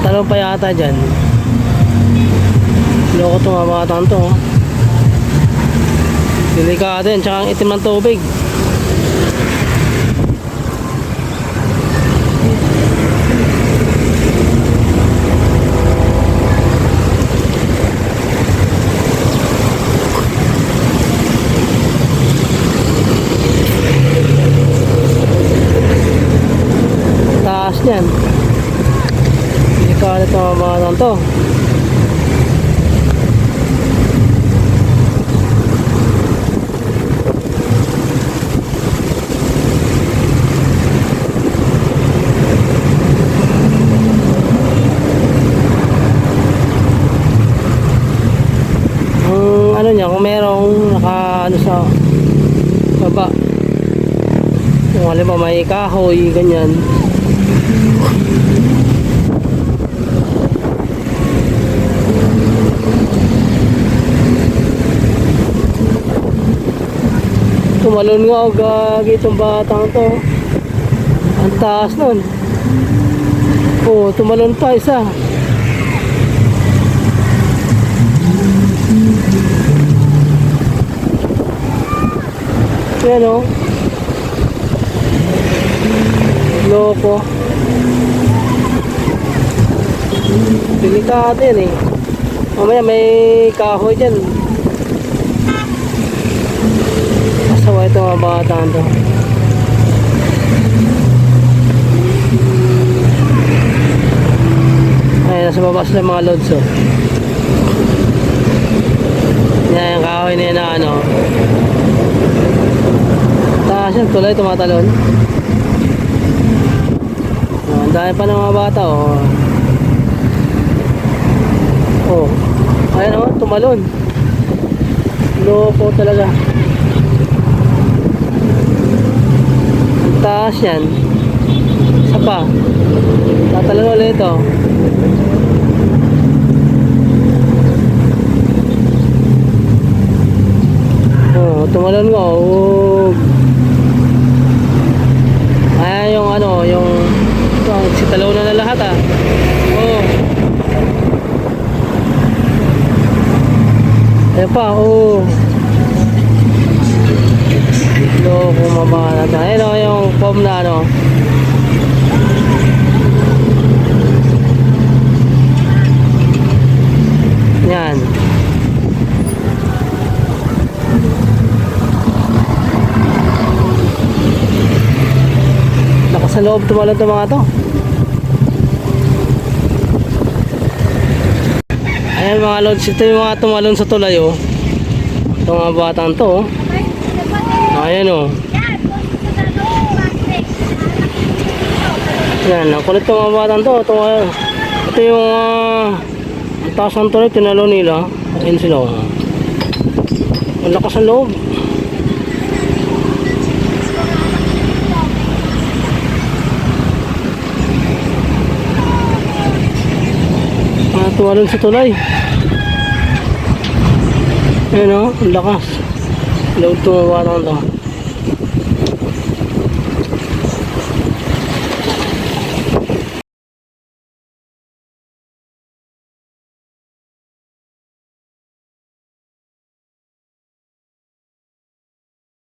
meron pa yata dyan. Loko to mga batang to. oh. Delikado yan, tsaka ang itim ng tubig. Taas niyan. Delikado to mga. Ang ano niya, kung merong naka ano sa baba. Kung alam mo may kahoy, ganyan. Tumalon nga ako gagi itong batang to. Ang taas nun. Oo, tumalon pa isa. Yan o. Loko. Delikado yan eh. Mamaya may kahoy dyan. Bata to. Ay, nasa baba sila mga lods oh. Yan yung kahoy na yun na ano. Taas yan, tulay tumatalon. Oh, ang dami pa ng mga bata oh. Oh. Ayan oh, tumalon. Loko talaga. Taas yan. Isa pa. Tatalon ulit ito. Oh, tumalon nga. Oh. Ayan yung ano, yung ito, sitalaw na na lahat ah. Oh. Ayan pa, oh. Foam na ano. Yan. Sa loob tumalon to mga to. Ayan mga lods, ito yung mga tumalon sa tulay oh. Itong mga batang to oh. Ayan oh. Yan, ang kulit ng mga batang to. Ito, ah, ito yung uh, taas ng tulay, tinalo nila. Ayan sila oh. Ang lakas ng loob. Ah, tumalon sa tulay. Ayan o, ang lakas. Loob tumawa lang to.